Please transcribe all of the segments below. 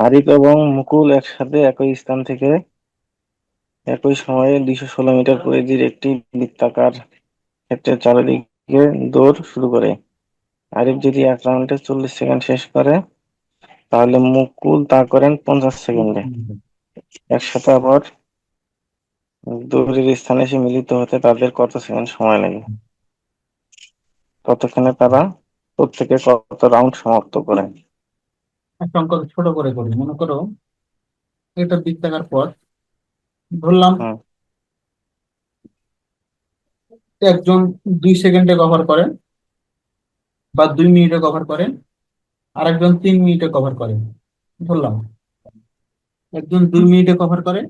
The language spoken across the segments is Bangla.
আরিফ এবং মুকুল একসাথে একই স্থান থেকে একই সময়ে দুইশো ষোলো মিটার পরিধির একটি বৃত্তাকার ক্ষেত্রের চারিদিকে দৌড় শুরু করে। আরিফ যদি এক রাউন্ডে চল্লিশ সেকেন্ড শেষ করে, তাহলে মুকুল তা করেন পঞ্চাশ সেকেন্ডে। একসাথে আবার দৌড়ের স্থানে এসে মিলিত হতে তাদের কত সেকেন্ড সময় লাগে? ততক্ষণে তারা প্রত্যেকে কত রাউন্ড সমাপ্ত করে? একটা অঙ্ক ছোট করে করি। মনে করো এটা বৃত্তাকার পথ ধরলাম হুম। একজন দুই সেকেন্ডে কভার করে বা দুই মিনিটে কভার করে আর একজন তিন মিনিটে কভার করে। ধরলাম। একজন দুই মিনিটে কভার করে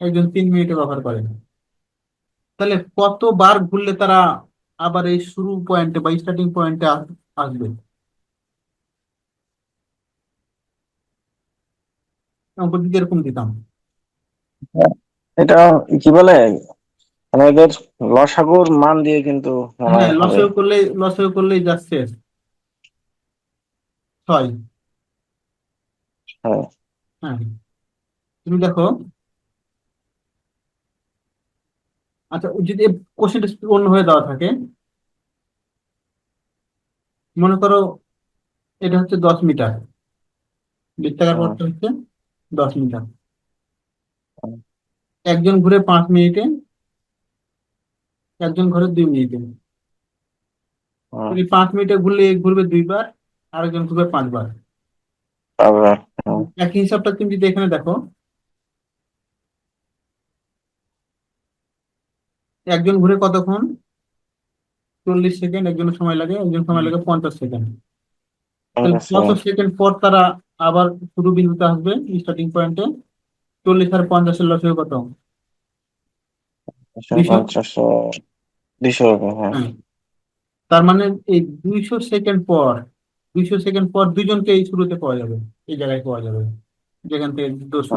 একজন তিন মিনিটে কভার করে। তাহলে কতবার ঘুরলে তারা আবার এই শুরু পয়েন্টে বা স্টার্টিং পয়েন্টে আসবে? অঙ্ক যদি এরকম দিতাম। এটা কি বলে? মানে এদের লসাগুর মান দিয়ে কিন্তু মনে হ্যাঁ হয় করলে লসেও করলেই যাচ্ছে ছয়। হ্যাঁ। হ্যাঁ। তুমি দেখো। আচ্ছা যদি কোশ্চেনটা অন্য হয়ে দেওয়া থাকে। মনে করো এটা হচ্ছে দশ মিটার। বৃত্তাকার হুম। পথটা হচ্ছে দশ মিটার একজন ঘুরে পাঁচ মিনিটে একজন ঘুরে দুই মিনিটে। হুম, যদি পাঁচ মিনিটে ঘুরলে এ ঘুরবে দুইবার আরেকজন ঘুরবে পাঁচবার। হুম, একই হিসাবটা তুমি যদি এখানে দেখো একজন ঘুরে কতক্ষণ? চল্লিশ সেকেন্ড একজনের সময় লাগে একজন সময় লাগে পঞ্চাশ সেকেন্ড। পঞ্চাশ। সেকেন্ড পর তারা আবার শুরু বিন্দুতে আসবে স্টার্টিং পয়েন্টে চল্লিশ আর পঞ্চাশের লসে কত হ্যাঁ। হ্যাঁ। তার মানে এই দুইশো সেকেন্ড পর দুইশো সেকেন্ড পর দুজনকে এই শুরুতে পাওয়া যাবে এই জায়গায় পাওয়া যাবে যেখান থেকে দুশো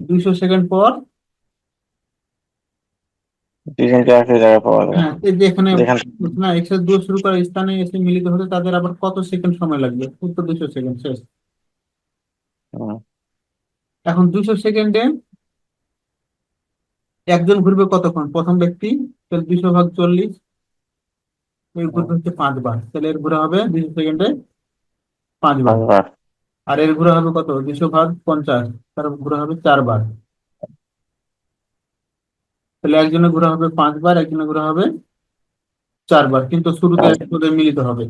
দুইশো সেকেন্ড পর দুইজনকে একই জায়গায় পাওয়া যাবে হ্যাঁ এখানে না শুরু করার স্থানে এসে মিলিত হতে তাদের আবার কত সেকেন্ড সময় লাগবে? উত্তর সেকেন্ড শেষ। এখন দুইশো সেকেন্ডে একজন ঘুরবে কতক্ষণ? প্রথম ব্যক্তি তাহলে দুইশো ভাগ চল্লিশ এই ঘুরবে হচ্ছে পাঁচবার তাহলে এর ঘোরা হবে দুইশো সেকেন্ডে পাঁচবার আর এর ঘোরা হবে কত? দুইশো ভাগ পঞ্চাশ তার ঘোরা হবে চারবার তাহলে একজনে ঘোরা হবে পাঁচবার একজনে ঘোরা হবে চারবার কিন্তু শুরুতে চার। মিলিত হবে